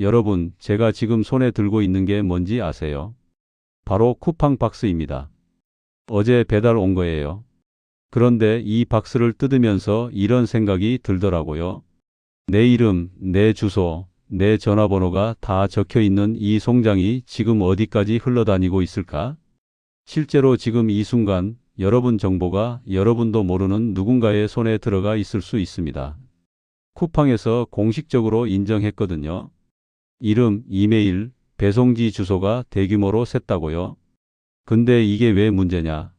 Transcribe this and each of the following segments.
여러분, 제가 지금 손에 들고 있는 게 뭔지 아세요? 바로 쿠팡 박스입니다. 어제 배달 온 거예요. 그런데 이 박스를 뜯으면서 이런 생각이 들더라고요. 내 이름, 내 주소, 내 전화번호가 다 적혀 있는 이 송장이 지금 어디까지 흘러다니고 있을까? 실제로 지금 이 순간 여러분 정보가 여러분도 모르는 누군가의 손에 들어가 있을 수 있습니다. 쿠팡에서 공식적으로 인정했거든요. 이름, 이메일, 배송지 주소가 대규모로 샜다고요. 근데 이게 왜 문제냐?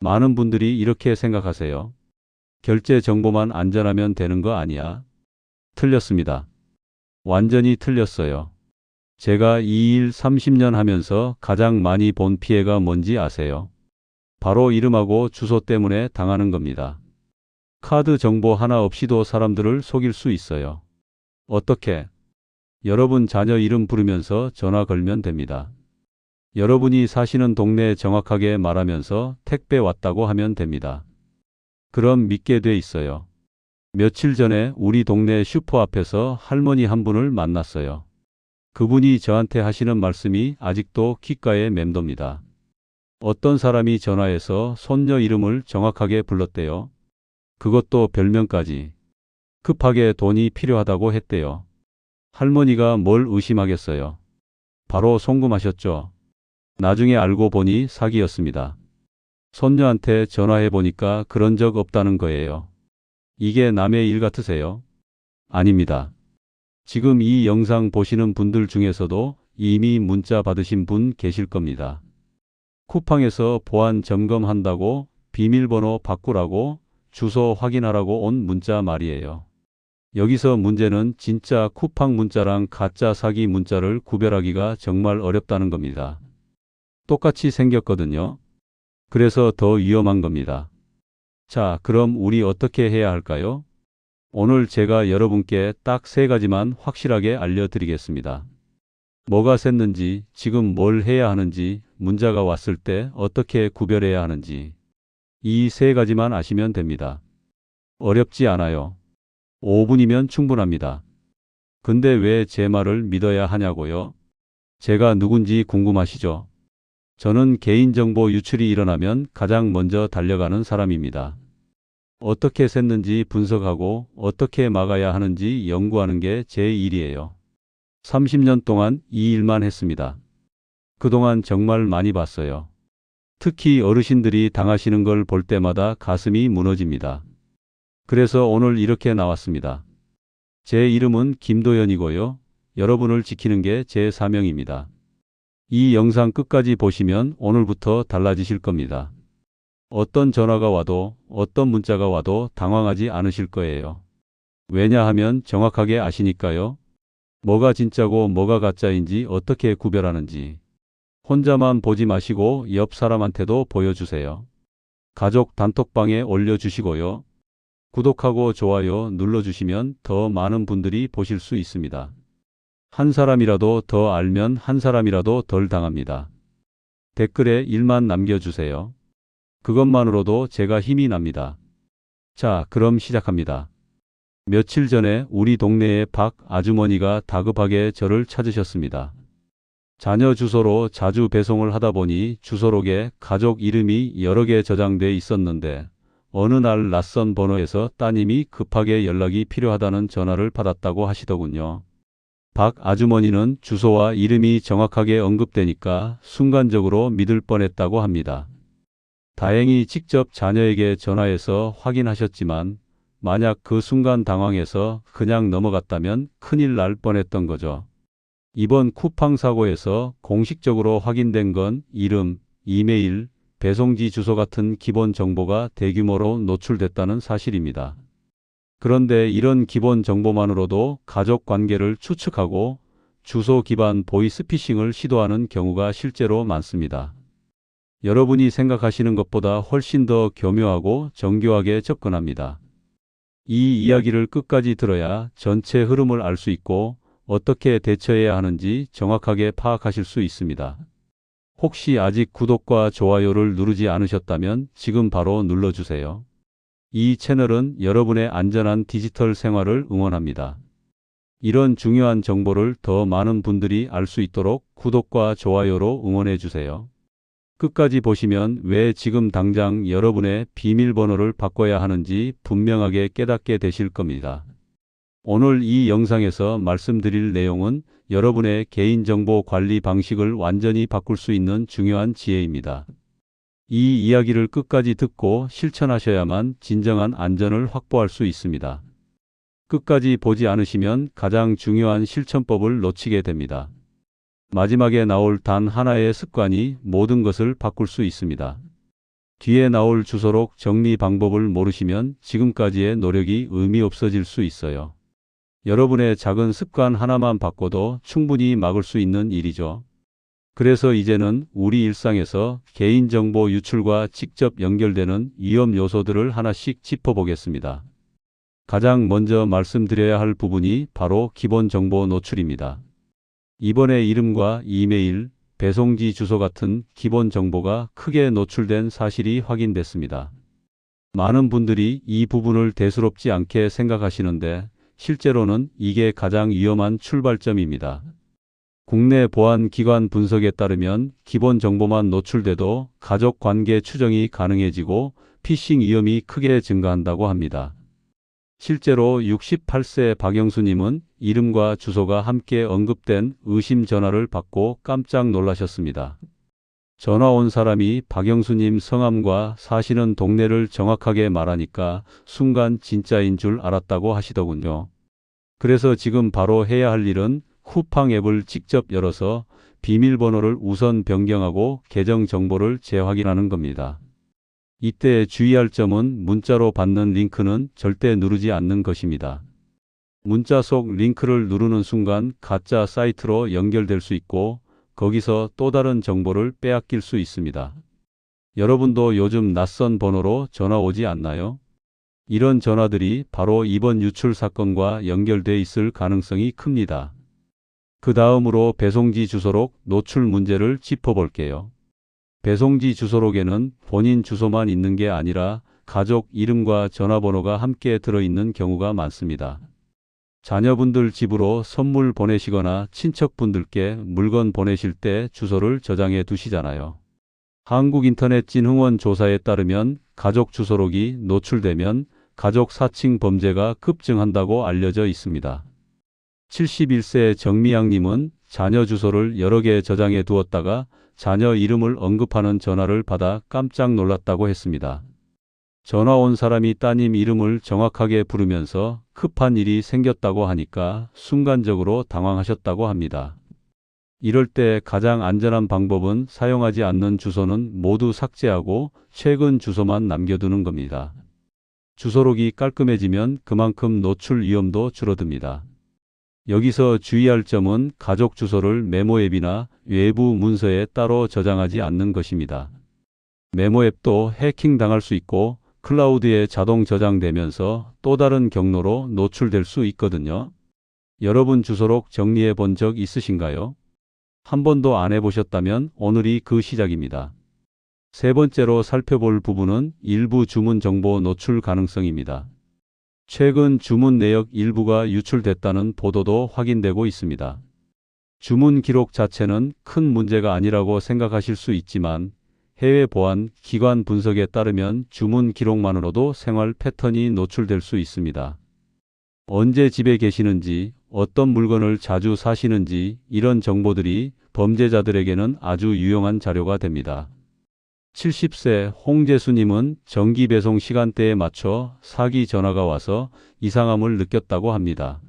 많은 분들이 이렇게 생각하세요. 결제 정보만 안전하면 되는 거 아니야? 틀렸습니다. 완전히 틀렸어요. 제가 이 일 30년 하면서 가장 많이 본 피해가 뭔지 아세요? 바로 이름하고 주소 때문에 당하는 겁니다. 카드 정보 하나 없이도 사람들을 속일 수 있어요. 어떻게? 여러분 자녀 이름 부르면서 전화 걸면 됩니다. 여러분이 사시는 동네 정확하게 말하면서 택배 왔다고 하면 됩니다. 그럼 믿게 돼 있어요. 며칠 전에 우리 동네 슈퍼 앞에서 할머니 한 분을 만났어요. 그분이 저한테 하시는 말씀이 아직도 귓가에 맴돕니다. 어떤 사람이 전화해서 손녀 이름을 정확하게 불렀대요. 그것도 별명까지. 급하게 돈이 필요하다고 했대요. 할머니가 뭘 의심하겠어요. 바로 송금하셨죠. 나중에 알고 보니 사기였습니다. 손녀한테 전화해 보니까 그런 적 없다는 거예요. 이게 남의 일 같으세요? 아닙니다. 지금 이 영상 보시는 분들 중에서도 이미 문자 받으신 분 계실 겁니다. 쿠팡에서 보안 점검한다고 비밀번호 바꾸라고 주소 확인하라고 온 문자 말이에요. 여기서 문제는 진짜 쿠팡 문자랑 가짜 사기 문자를 구별하기가 정말 어렵다는 겁니다. 똑같이 생겼거든요. 그래서 더 위험한 겁니다. 자, 그럼 우리 어떻게 해야 할까요? 오늘 제가 여러분께 딱 세 가지만 확실하게 알려드리겠습니다. 뭐가 샜는지, 지금 뭘 해야 하는지, 문자가 왔을 때 어떻게 구별해야 하는지. 이 세 가지만 아시면 됩니다. 어렵지 않아요. 5분이면 충분합니다. 근데 왜 제 말을 믿어야 하냐고요? 제가 누군지 궁금하시죠? 저는 개인정보 유출이 일어나면 가장 먼저 달려가는 사람입니다. 어떻게 샜는지 분석하고 어떻게 막아야 하는지 연구하는 게 제 일이에요. 30년 동안 이 일만 했습니다. 그동안 정말 많이 봤어요. 특히 어르신들이 당하시는 걸 볼 때마다 가슴이 무너집니다. 그래서 오늘 이렇게 나왔습니다. 제 이름은 김도연이고요. 여러분을 지키는 게 제 사명입니다. 이 영상 끝까지 보시면 오늘부터 달라지실 겁니다. 어떤 전화가 와도 어떤 문자가 와도 당황하지 않으실 거예요. 왜냐하면 정확하게 아시니까요. 뭐가 진짜고 뭐가 가짜인지 어떻게 구별하는지. 혼자만 보지 마시고 옆 사람한테도 보여주세요. 가족 단톡방에 올려주시고요. 구독하고 좋아요 눌러주시면 더 많은 분들이 보실 수 있습니다. 한 사람이라도 더 알면 한 사람이라도 덜 당합니다. 댓글에 일만 남겨주세요. 그것만으로도 제가 힘이 납니다. 자, 그럼 시작합니다. 며칠 전에 우리 동네의 박 아주머니가 다급하게 저를 찾으셨습니다. 자녀 주소로 자주 배송을 하다 보니 주소록에 가족 이름이 여러 개 저장돼 있었는데 어느 날 낯선 번호에서 따님이 급하게 연락이 필요하다는 전화를 받았다고 하시더군요. 박 아주머니는 주소와 이름이 정확하게 언급되니까 순간적으로 믿을 뻔했다고 합니다. 다행히 직접 자녀에게 전화해서 확인하셨지만 만약 그 순간 당황해서 그냥 넘어갔다면 큰일 날 뻔했던 거죠. 이번 쿠팡 사고에서 공식적으로 확인된 건 이름, 이메일, 배송지 주소 같은 기본 정보가 대규모로 노출됐다는 사실입니다. 그런데 이런 기본 정보만으로도 가족 관계를 추측하고 주소 기반 보이스피싱을 시도하는 경우가 실제로 많습니다. 여러분이 생각하시는 것보다 훨씬 더 교묘하고 정교하게 접근합니다. 이 이야기를 끝까지 들어야 전체 흐름을 알 수 있고 어떻게 대처해야 하는지 정확하게 파악하실 수 있습니다. 혹시 아직 구독과 좋아요를 누르지 않으셨다면 지금 바로 눌러주세요. 이 채널은 여러분의 안전한 디지털 생활을 응원합니다. 이런 중요한 정보를 더 많은 분들이 알 수 있도록 구독과 좋아요로 응원해 주세요. 끝까지 보시면 왜 지금 당장 여러분의 비밀번호를 바꿔야 하는지 분명하게 깨닫게 되실 겁니다. 오늘 이 영상에서 말씀드릴 내용은 여러분의 개인정보 관리 방식을 완전히 바꿀 수 있는 중요한 지혜입니다. 이 이야기를 끝까지 듣고 실천하셔야만 진정한 안전을 확보할 수 있습니다. 끝까지 보지 않으시면 가장 중요한 실천법을 놓치게 됩니다. 마지막에 나올 단 하나의 습관이 모든 것을 바꿀 수 있습니다. 뒤에 나올 주소록 정리 방법을 모르시면 지금까지의 노력이 의미 없어질 수 있어요. 여러분의 작은 습관 하나만 바꿔도 충분히 막을 수 있는 일이죠. 그래서 이제는 우리 일상에서 개인정보 유출과 직접 연결되는 위험 요소들을 하나씩 짚어보겠습니다. 가장 먼저 말씀드려야 할 부분이 바로 기본 정보 노출입니다. 이번에 이름과 이메일, 배송지 주소 같은 기본 정보가 크게 노출된 사실이 확인됐습니다. 많은 분들이 이 부분을 대수롭지 않게 생각하시는데 실제로는 이게 가장 위험한 출발점입니다. 국내 보안 기관 분석에 따르면 기본 정보만 노출돼도 가족 관계 추정이 가능해지고 피싱 위험이 크게 증가한다고 합니다. 실제로 68세 박영수님은 이름과 주소가 함께 언급된 의심 전화를 받고 깜짝 놀라셨습니다. 전화 온 사람이 박영수님 성함과 사시는 동네를 정확하게 말하니까 순간 진짜인 줄 알았다고 하시더군요. 그래서 지금 바로 해야 할 일은 쿠팡 앱을 직접 열어서 비밀번호를 우선 변경하고 계정 정보를 재확인하는 겁니다. 이때 주의할 점은 문자로 받는 링크는 절대 누르지 않는 것입니다. 문자 속 링크를 누르는 순간 가짜 사이트로 연결될 수 있고 거기서 또 다른 정보를 빼앗길 수 있습니다. 여러분도 요즘 낯선 번호로 전화 오지 않나요? 이런 전화들이 바로 이번 유출 사건과 연결돼 있을 가능성이 큽니다. 그 다음으로 배송지 주소록 노출 문제를 짚어볼게요. 배송지 주소록에는 본인 주소만 있는 게 아니라 가족 이름과 전화번호가 함께 들어있는 경우가 많습니다. 자녀분들 집으로 선물 보내시거나 친척분들께 물건 보내실 때 주소를 저장해 두시잖아요. 한국인터넷 진흥원 조사에 따르면 가족 주소록이 노출되면 가족 사칭 범죄가 급증한다고 알려져 있습니다. 71세 정미양님은 자녀 주소를 여러 개 저장해 두었다가 자녀 이름을 언급하는 전화를 받아 깜짝 놀랐다고 했습니다. 전화 온 사람이 따님 이름을 정확하게 부르면서 급한 일이 생겼다고 하니까 순간적으로 당황하셨다고 합니다. 이럴 때 가장 안전한 방법은 사용하지 않는 주소는 모두 삭제하고 최근 주소만 남겨두는 겁니다. 주소록이 깔끔해지면 그만큼 노출 위험도 줄어듭니다. 여기서 주의할 점은 가족 주소를 메모 앱이나 외부 문서에 따로 저장하지 않는 것입니다. 메모 앱도 해킹 당할 수 있고 클라우드에 자동 저장되면서 또 다른 경로로 노출될 수 있거든요. 여러분 주소록 정리해 본 적 있으신가요? 한 번도 안 해보셨다면 오늘이 그 시작입니다. 세 번째로 살펴볼 부분은 일부 주문 정보 노출 가능성입니다. 최근 주문 내역 일부가 유출됐다는 보도도 확인되고 있습니다. 주문 기록 자체는 큰 문제가 아니라고 생각하실 수 있지만 해외 보안 기관 분석에 따르면 주문 기록만으로도 생활 패턴이 노출될 수 있습니다. 언제 집에 계시는지, 어떤 물건을 자주 사시는지 이런 정보들이 범죄자들에게는 아주 유용한 자료가 됩니다. 70세 홍재수님은 정기 배송 시간대에 맞춰 사기 전화가 와서 이상함을 느꼈다고 합니다.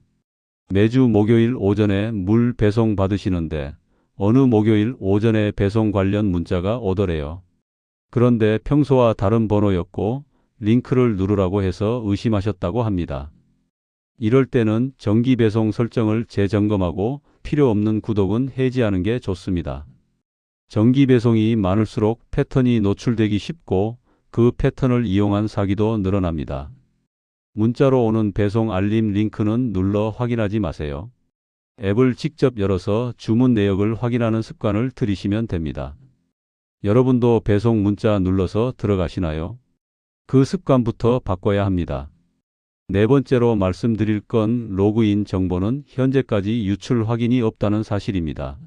매주 목요일 오전에 물 배송 받으시는데 어느 목요일 오전에 배송 관련 문자가 오더래요. 그런데 평소와 다른 번호였고 링크를 누르라고 해서 의심하셨다고 합니다. 이럴 때는 정기 배송 설정을 재점검하고 필요 없는 구독은 해지하는 게 좋습니다. 정기 배송이 많을수록 패턴이 노출되기 쉽고 그 패턴을 이용한 사기도 늘어납니다. 문자로 오는 배송 알림 링크는 눌러 확인하지 마세요. 앱을 직접 열어서 주문 내역을 확인하는 습관을 들이시면 됩니다. 여러분도 배송 문자 눌러서 들어가시나요? 그 습관부터 바꿔야 합니다. 네 번째로 말씀드릴 건 로그인 정보는 현재까지 유출 확인이 없다는 사실입니다.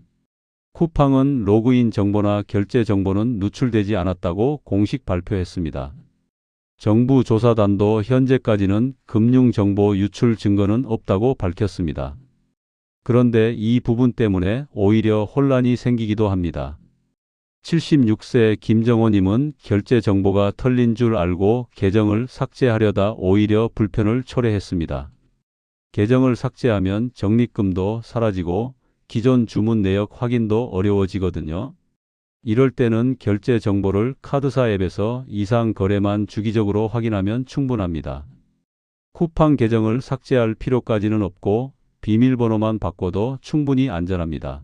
쿠팡은 로그인 정보나 결제 정보는 누출되지 않았다고 공식 발표했습니다. 정부 조사단도 현재까지는 금융정보 유출 증거는 없다고 밝혔습니다. 그런데 이 부분 때문에 오히려 혼란이 생기기도 합니다. 76세 김정호님은 결제 정보가 털린 줄 알고 계정을 삭제하려다 오히려 불편을 초래했습니다. 계정을 삭제하면 적립금도 사라지고 기존 주문 내역 확인도 어려워지거든요. 이럴 때는 결제 정보를 카드사 앱에서 이상 거래만 주기적으로 확인하면 충분합니다. 쿠팡 계정을 삭제할 필요까지는 없고 비밀번호만 바꿔도 충분히 안전합니다.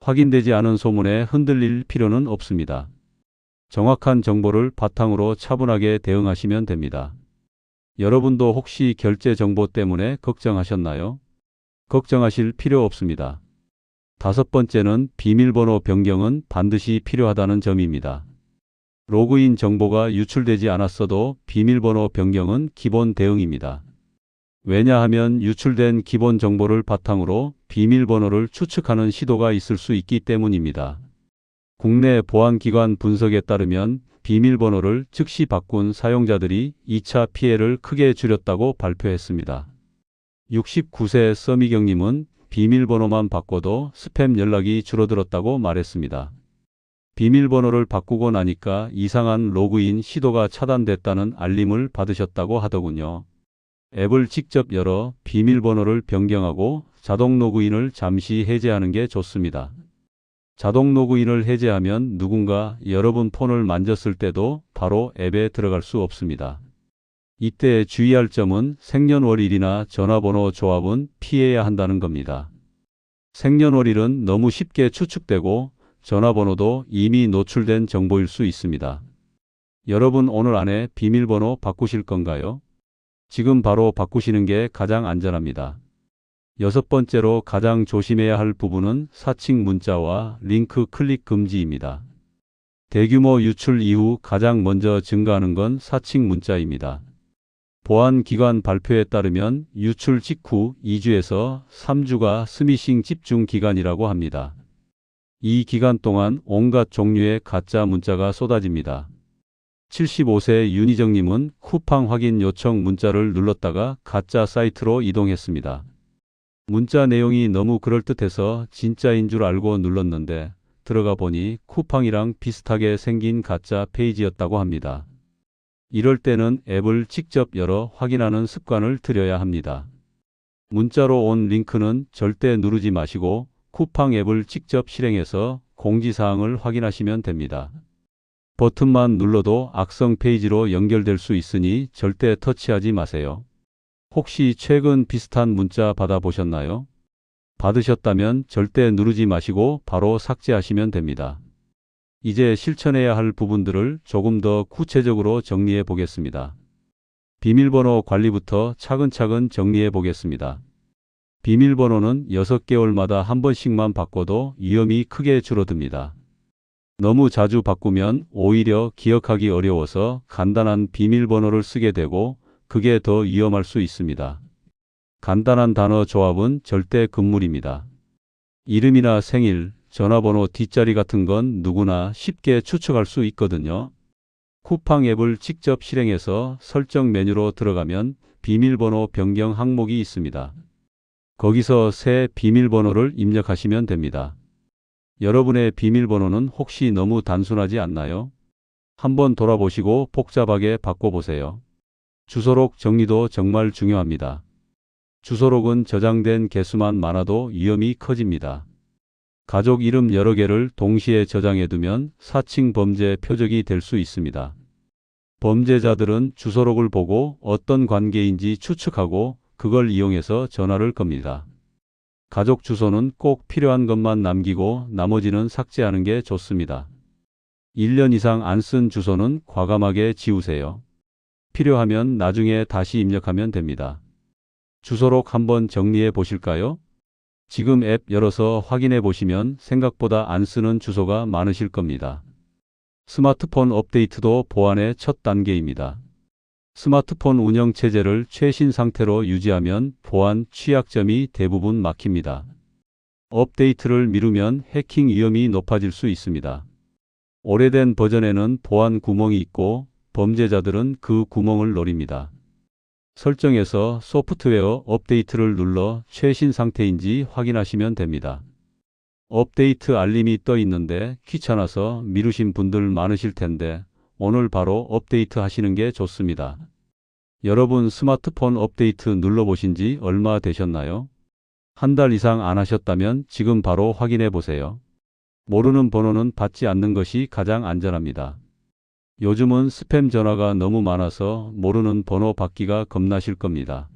확인되지 않은 소문에 흔들릴 필요는 없습니다. 정확한 정보를 바탕으로 차분하게 대응하시면 됩니다. 여러분도 혹시 결제 정보 때문에 걱정하셨나요? 걱정하실 필요 없습니다. 다섯 번째는 비밀번호 변경은 반드시 필요하다는 점입니다. 로그인 정보가 유출되지 않았어도 비밀번호 변경은 기본 대응입니다. 왜냐하면 유출된 기본 정보를 바탕으로 비밀번호를 추측하는 시도가 있을 수 있기 때문입니다. 국내 보안기관 분석에 따르면 비밀번호를 즉시 바꾼 사용자들이 2차 피해를 크게 줄였다고 발표했습니다. 69세 서미경님은 비밀번호만 바꿔도 스팸 연락이 줄어들었다고 말했습니다. 비밀번호를 바꾸고 나니까 이상한 로그인 시도가 차단됐다는 알림을 받으셨다고 하더군요. 앱을 직접 열어 비밀번호를 변경하고 자동 로그인을 잠시 해제하는 게 좋습니다. 자동 로그인을 해제하면 누군가 여러분 폰을 만졌을 때도 바로 앱에 들어갈 수 없습니다. 이때 주의할 점은 생년월일이나 전화번호 조합은 피해야 한다는 겁니다. 생년월일은 너무 쉽게 추측되고 전화번호도 이미 노출된 정보일 수 있습니다. 여러분 오늘 안에 비밀번호 바꾸실 건가요? 지금 바로 바꾸시는 게 가장 안전합니다. 여섯 번째로 가장 조심해야 할 부분은 사칭 문자와 링크 클릭 금지입니다. 대규모 유출 이후 가장 먼저 증가하는 건 사칭 문자입니다. 보안기관 발표에 따르면 유출 직후 2주에서 3주가 스미싱 집중 기간이라고 합니다. 이 기간 동안 온갖 종류의 가짜 문자가 쏟아집니다. 75세 윤희정님은 쿠팡 확인 요청 문자를 눌렀다가 가짜 사이트로 이동했습니다. 문자 내용이 너무 그럴듯해서 진짜인 줄 알고 눌렀는데 들어가 보니 쿠팡이랑 비슷하게 생긴 가짜 페이지였다고 합니다. 이럴 때는 앱을 직접 열어 확인하는 습관을 들여야 합니다. 문자로 온 링크는 절대 누르지 마시고 쿠팡 앱을 직접 실행해서 공지사항을 확인하시면 됩니다. 버튼만 눌러도 악성 페이지로 연결될 수 있으니 절대 터치하지 마세요. 혹시 최근 비슷한 문자 받아보셨나요? 받으셨다면 절대 누르지 마시고 바로 삭제하시면 됩니다. 이제 실천해야 할 부분들을 조금 더 구체적으로 정리해 보겠습니다. 비밀번호 관리부터 차근차근 정리해 보겠습니다. 비밀번호는 6개월마다 한 번씩만 바꿔도 위험이 크게 줄어듭니다. 너무 자주 바꾸면 오히려 기억하기 어려워서 간단한 비밀번호를 쓰게 되고 그게 더 위험할 수 있습니다. 간단한 단어 조합은 절대 금물입니다. 이름이나 생일, 전화번호 뒷자리 같은 건 누구나 쉽게 추측할 수 있거든요. 쿠팡 앱을 직접 실행해서 설정 메뉴로 들어가면 비밀번호 변경 항목이 있습니다. 거기서 새 비밀번호를 입력하시면 됩니다. 여러분의 비밀번호는 혹시 너무 단순하지 않나요? 한번 돌아보시고 복잡하게 바꿔보세요. 주소록 정리도 정말 중요합니다. 주소록은 저장된 개수만 많아도 위험이 커집니다. 가족 이름 여러 개를 동시에 저장해두면 사칭 범죄 표적이 될 수 있습니다. 범죄자들은 주소록을 보고 어떤 관계인지 추측하고 그걸 이용해서 전화를 겁니다. 가족 주소는 꼭 필요한 것만 남기고 나머지는 삭제하는 게 좋습니다. 1년 이상 안 쓴 주소는 과감하게 지우세요. 필요하면 나중에 다시 입력하면 됩니다. 주소록 한번 정리해 보실까요? 지금 앱 열어서 확인해 보시면 생각보다 안 쓰는 주소가 많으실 겁니다. 스마트폰 업데이트도 보안의 첫 단계입니다. 스마트폰 운영 체제를 최신 상태로 유지하면 보안 취약점이 대부분 막힙니다. 업데이트를 미루면 해킹 위험이 높아질 수 있습니다. 오래된 버전에는 보안 구멍이 있고 범죄자들은 그 구멍을 노립니다. 설정에서 소프트웨어 업데이트를 눌러 최신 상태인지 확인하시면 됩니다. 업데이트 알림이 떠 있는데 귀찮아서 미루신 분들 많으실 텐데 오늘 바로 업데이트 하시는 게 좋습니다. 여러분 스마트폰 업데이트 눌러보신 지 얼마 되셨나요? 한 달 이상 안 하셨다면 지금 바로 확인해 보세요. 모르는 번호는 받지 않는 것이 가장 안전합니다. 요즘은 스팸 전화가 너무 많아서 모르는 번호 받기가 겁나실 겁니다.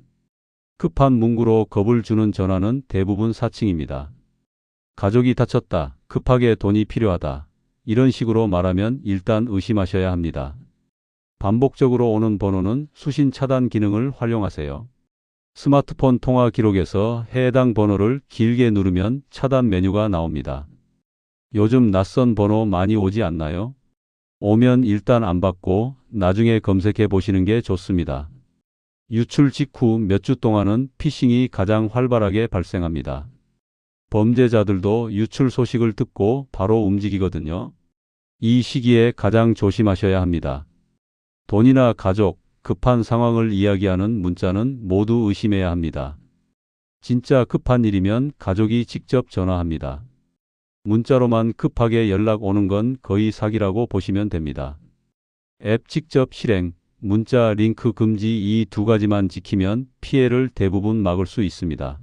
급한 문구로 겁을 주는 전화는 대부분 사칭입니다. 가족이 다쳤다. 급하게 돈이 필요하다. 이런 식으로 말하면 일단 의심하셔야 합니다. 반복적으로 오는 번호는 수신 차단 기능을 활용하세요. 스마트폰 통화 기록에서 해당 번호를 길게 누르면 차단 메뉴가 나옵니다. 요즘 낯선 번호 많이 오지 않나요? 오면 일단 안 받고 나중에 검색해 보시는 게 좋습니다. 유출 직후 몇 주 동안은 피싱이 가장 활발하게 발생합니다. 범죄자들도 유출 소식을 듣고 바로 움직이거든요. 이 시기에 가장 조심하셔야 합니다. 돈이나 가족, 급한 상황을 이야기하는 문자는 모두 의심해야 합니다. 진짜 급한 일이면 가족이 직접 전화합니다. 문자로만 급하게 연락 오는 건 거의 사기라고 보시면 됩니다. 앱 직접 실행, 문자 링크 금지 이 두 가지만 지키면 피해를 대부분 막을 수 있습니다.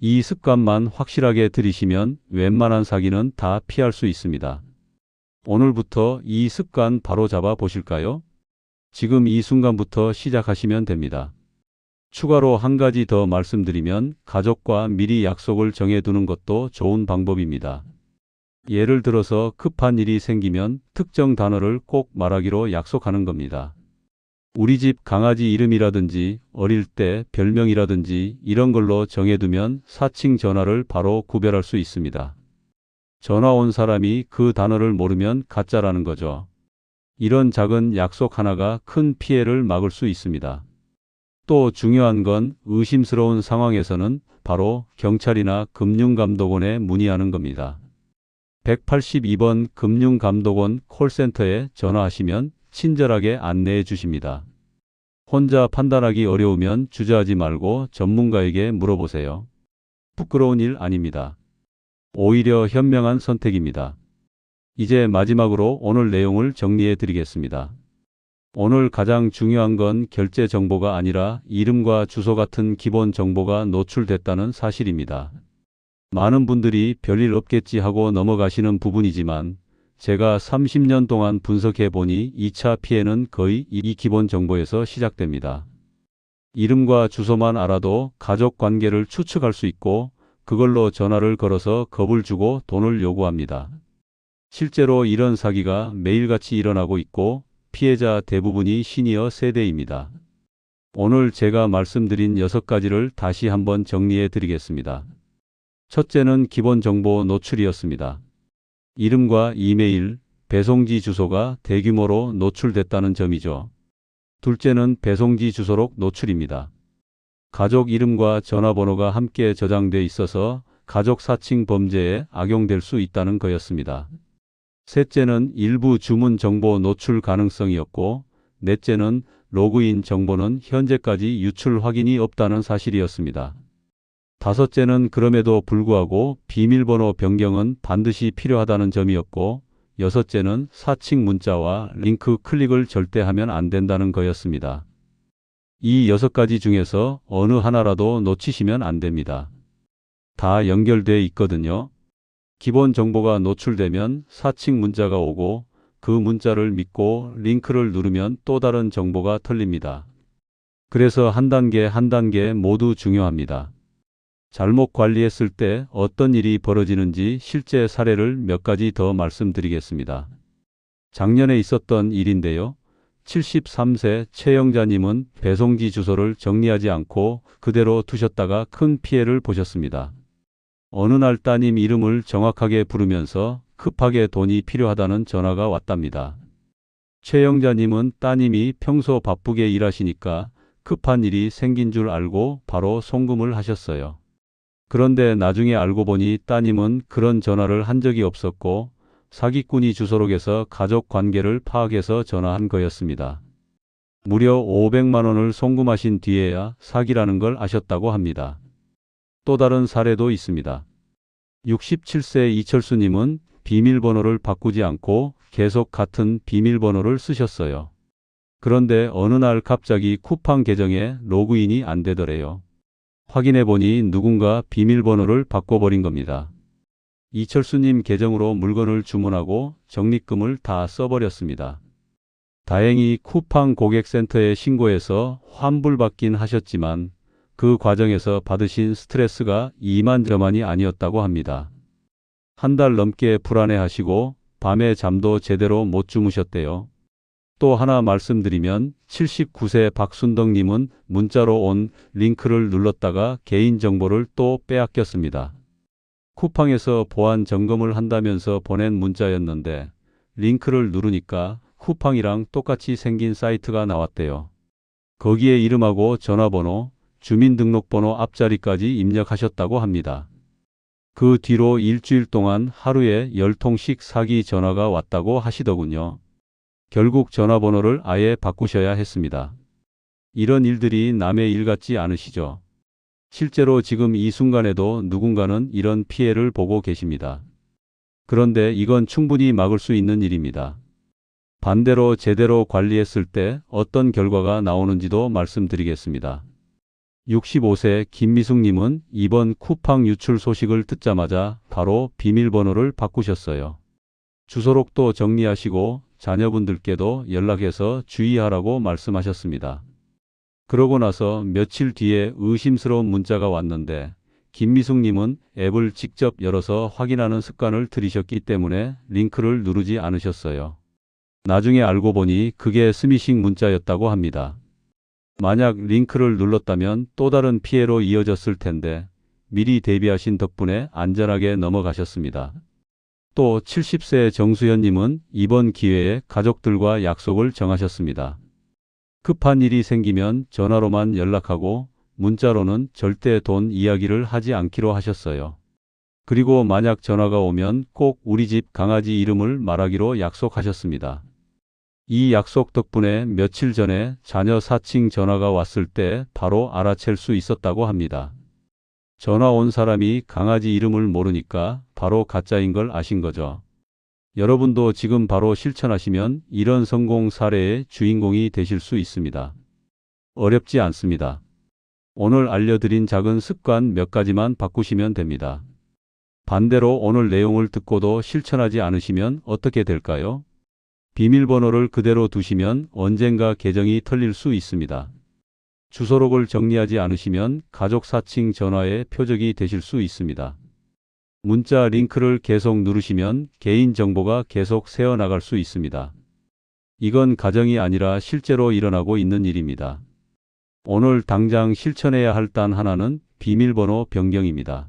이 습관만 확실하게 들이시면 웬만한 사기는 다 피할 수 있습니다. 오늘부터 이 습관 바로 잡아 보실까요? 지금 이 순간부터 시작하시면 됩니다. 추가로 한 가지 더 말씀드리면 가족과 미리 약속을 정해두는 것도 좋은 방법입니다. 예를 들어서 급한 일이 생기면 특정 단어를 꼭 말하기로 약속하는 겁니다. 우리 집 강아지 이름이라든지 어릴 때 별명이라든지 이런 걸로 정해두면 사칭 전화를 바로 구별할 수 있습니다. 전화 온 사람이 그 단어를 모르면 가짜라는 거죠. 이런 작은 약속 하나가 큰 피해를 막을 수 있습니다. 또 중요한 건 의심스러운 상황에서는 바로 경찰이나 금융감독원에 문의하는 겁니다. 182번 금융감독원 콜센터에 전화하시면 친절하게 안내해 주십니다. 혼자 판단하기 어려우면 주저하지 말고 전문가에게 물어보세요. 부끄러운 일 아닙니다. 오히려 현명한 선택입니다. 이제 마지막으로 오늘 내용을 정리해 드리겠습니다. 오늘 가장 중요한 건 결제 정보가 아니라 이름과 주소 같은 기본 정보가 노출됐다는 사실입니다. 많은 분들이 별일 없겠지 하고 넘어가시는 부분이지만 제가 30년 동안 분석해 보니 2차 피해는 거의 이 기본 정보에서 시작됩니다. 이름과 주소만 알아도 가족 관계를 추측할 수 있고 그걸로 전화를 걸어서 겁을 주고 돈을 요구합니다. 실제로 이런 사기가 매일같이 일어나고 있고 피해자 대부분이 시니어 세대입니다. 오늘 제가 말씀드린 6가지를 다시 한번 정리해 드리겠습니다. 첫째는 기본 정보 노출이었습니다. 이름과 이메일, 배송지 주소가 대규모로 노출됐다는 점이죠. 둘째는 배송지 주소록 노출입니다. 가족 이름과 전화번호가 함께 저장돼 있어서 가족 사칭 범죄에 악용될 수 있다는 거였습니다. 셋째는 일부 주문 정보 노출 가능성이었고, 넷째는 로그인 정보는 현재까지 유출 확인이 없다는 사실이었습니다. 다섯째는 그럼에도 불구하고 비밀번호 변경은 반드시 필요하다는 점이었고, 여섯째는 사칭 문자와 링크 클릭을 절대 하면 안 된다는 거였습니다. 이 여섯 가지 중에서 어느 하나라도 놓치시면 안 됩니다. 다 연결돼 있거든요. 기본 정보가 노출되면 사칭 문자가 오고 그 문자를 믿고 링크를 누르면 또 다른 정보가 털립니다. 그래서 한 단계 한 단계 모두 중요합니다. 잘못 관리했을 때 어떤 일이 벌어지는지 실제 사례를 몇 가지 더 말씀드리겠습니다. 작년에 있었던 일인데요. 73세 최영자님은 배송지 주소를 정리하지 않고 그대로 두셨다가 큰 피해를 보셨습니다. 어느 날 따님 이름을 정확하게 부르면서 급하게 돈이 필요하다는 전화가 왔답니다. 최영자님은 따님이 평소 바쁘게 일하시니까 급한 일이 생긴 줄 알고 바로 송금을 하셨어요. 그런데 나중에 알고 보니 따님은 그런 전화를 한 적이 없었고 사기꾼이 주소록에서 가족 관계를 파악해서 전화한 거였습니다. 무려 500만 원을 송금하신 뒤에야 사기라는 걸 아셨다고 합니다. 또 다른 사례도 있습니다. 67세 이철수님은 비밀번호를 바꾸지 않고 계속 같은 비밀번호를 쓰셨어요. 그런데 어느 날 갑자기 쿠팡 계정에 로그인이 안 되더래요. 확인해 보니 누군가 비밀번호를 바꿔버린 겁니다. 이철수님 계정으로 물건을 주문하고 적립금을 다 써버렸습니다. 다행히 쿠팡 고객센터에 신고해서 환불받긴 하셨지만 그 과정에서 받으신 스트레스가 이만저만이 아니었다고 합니다. 한 달 넘게 불안해하시고 밤에 잠도 제대로 못 주무셨대요. 또 하나 말씀드리면 79세 박순덕님은 문자로 온 링크를 눌렀다가 개인정보를 또 빼앗겼습니다. 쿠팡에서 보안 점검을 한다면서 보낸 문자였는데 링크를 누르니까 쿠팡이랑 똑같이 생긴 사이트가 나왔대요. 거기에 이름하고 전화번호, 주민등록번호 앞자리까지 입력하셨다고 합니다. 그 뒤로 일주일 동안 하루에 10통씩 사기 전화가 왔다고 하시더군요. 결국 전화번호를 아예 바꾸셔야 했습니다. 이런 일들이 남의 일 같지 않으시죠? 실제로 지금 이 순간에도 누군가는 이런 피해를 보고 계십니다. 그런데 이건 충분히 막을 수 있는 일입니다. 반대로 제대로 관리했을 때 어떤 결과가 나오는지도 말씀드리겠습니다. 65세 김미숙님은 이번 쿠팡 유출 소식을 듣자마자 바로 비밀번호를 바꾸셨어요. 주소록도 정리하시고 자녀분들께도 연락해서 주의하라고 말씀하셨습니다. 그러고 나서 며칠 뒤에 의심스러운 문자가 왔는데 김미숙님은 앱을 직접 열어서 확인하는 습관을 들이셨기 때문에 링크를 누르지 않으셨어요. 나중에 알고 보니 그게 스미싱 문자였다고 합니다. 만약 링크를 눌렀다면 또 다른 피해로 이어졌을 텐데 미리 대비하신 덕분에 안전하게 넘어가셨습니다. 또 70세 정수현님은 이번 기회에 가족들과 약속을 정하셨습니다. 급한 일이 생기면 전화로만 연락하고 문자로는 절대 돈 이야기를 하지 않기로 하셨어요. 그리고 만약 전화가 오면 꼭 우리 집 강아지 이름을 말하기로 약속하셨습니다. 이 약속 덕분에 며칠 전에 자녀 사칭 전화가 왔을 때 바로 알아챌 수 있었다고 합니다. 전화 온 사람이 강아지 이름을 모르니까 바로 가짜인 걸 아신 거죠. 여러분도 지금 바로 실천하시면 이런 성공 사례의 주인공이 되실 수 있습니다. 어렵지 않습니다. 오늘 알려드린 작은 습관 몇 가지만 바꾸시면 됩니다. 반대로 오늘 내용을 듣고도 실천하지 않으시면 어떻게 될까요? 비밀번호를 그대로 두시면 언젠가 계정이 털릴 수 있습니다. 주소록을 정리하지 않으시면 가족 사칭 전화의 표적이 되실 수 있습니다. 문자 링크를 계속 누르시면 개인정보가 계속 새어나갈 수 있습니다. 이건 가정이 아니라 실제로 일어나고 있는 일입니다. 오늘 당장 실천해야 할 단 하나는 비밀번호 변경입니다.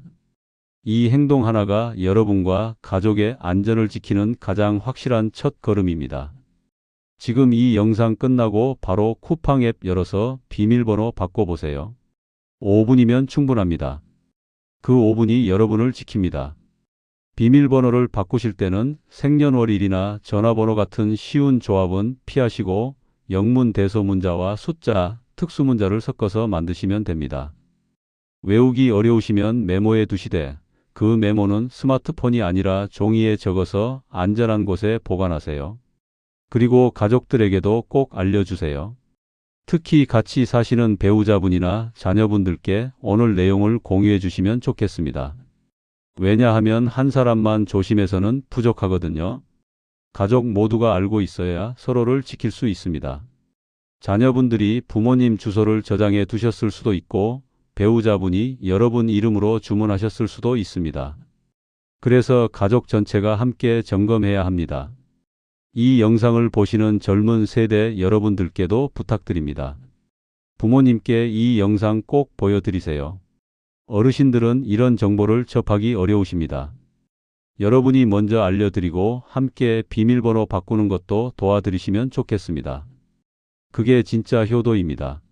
이 행동 하나가 여러분과 가족의 안전을 지키는 가장 확실한 첫 걸음입니다. 지금 이 영상 끝나고 바로 쿠팡 앱 열어서 비밀번호 바꿔보세요. 5분이면 충분합니다. 그 5분이 여러분을 지킵니다. 비밀번호를 바꾸실 때는 생년월일이나 전화번호 같은 쉬운 조합은 피하시고 영문 대소문자와 숫자, 특수문자를 섞어서 만드시면 됩니다. 외우기 어려우시면 메모해 두시되 그 메모는 스마트폰이 아니라 종이에 적어서 안전한 곳에 보관하세요. 그리고 가족들에게도 꼭 알려주세요. 특히 같이 사시는 배우자분이나 자녀분들께 오늘 내용을 공유해 주시면 좋겠습니다. 왜냐하면 한 사람만 조심해서는 부족하거든요. 가족 모두가 알고 있어야 서로를 지킬 수 있습니다. 자녀분들이 부모님 주소를 저장해 두셨을 수도 있고 배우자분이 여러분 이름으로 주문하셨을 수도 있습니다. 그래서 가족 전체가 함께 점검해야 합니다. 이 영상을 보시는 젊은 세대 여러분들께도 부탁드립니다. 부모님께 이 영상 꼭 보여드리세요. 어르신들은 이런 정보를 접하기 어려우십니다. 여러분이 먼저 알려드리고 함께 비밀번호 바꾸는 것도 도와드리시면 좋겠습니다. 그게 진짜 효도입니다.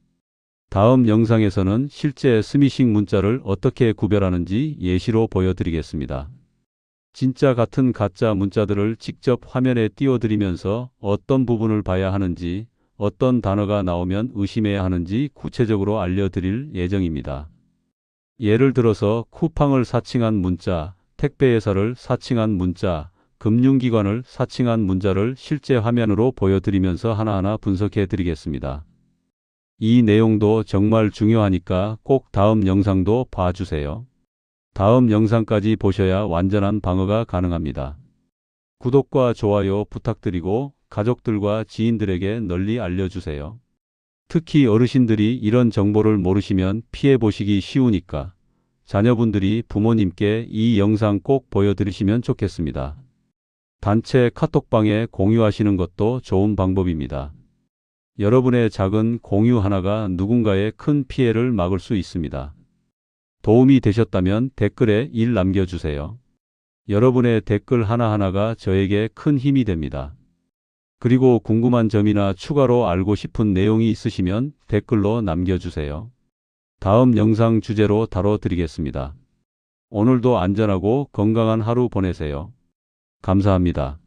다음 영상에서는 실제 스미싱 문자를 어떻게 구별하는지 예시로 보여드리겠습니다. 진짜 같은 가짜 문자들을 직접 화면에 띄워드리면서 어떤 부분을 봐야 하는지, 어떤 단어가 나오면 의심해야 하는지 구체적으로 알려드릴 예정입니다. 예를 들어서 쿠팡을 사칭한 문자, 택배회사를 사칭한 문자, 금융기관을 사칭한 문자를 실제 화면으로 보여드리면서 하나하나 분석해 드리겠습니다. 이 내용도 정말 중요하니까 꼭 다음 영상도 봐주세요. 다음 영상까지 보셔야 완전한 방어가 가능합니다. 구독과 좋아요 부탁드리고 가족들과 지인들에게 널리 알려주세요. 특히 어르신들이 이런 정보를 모르시면 피해 보시기 쉬우니까 자녀분들이 부모님께 이 영상 꼭 보여드리시면 좋겠습니다. 단체 카톡방에 공유하시는 것도 좋은 방법입니다. 여러분의 작은 공유 하나가 누군가의 큰 피해를 막을 수 있습니다. 도움이 되셨다면 댓글에 일 남겨주세요. 여러분의 댓글 하나하나가 저에게 큰 힘이 됩니다. 그리고 궁금한 점이나 추가로 알고 싶은 내용이 있으시면 댓글로 남겨주세요. 다음 영상 주제로 다뤄드리겠습니다. 오늘도 안전하고 건강한 하루 보내세요. 감사합니다.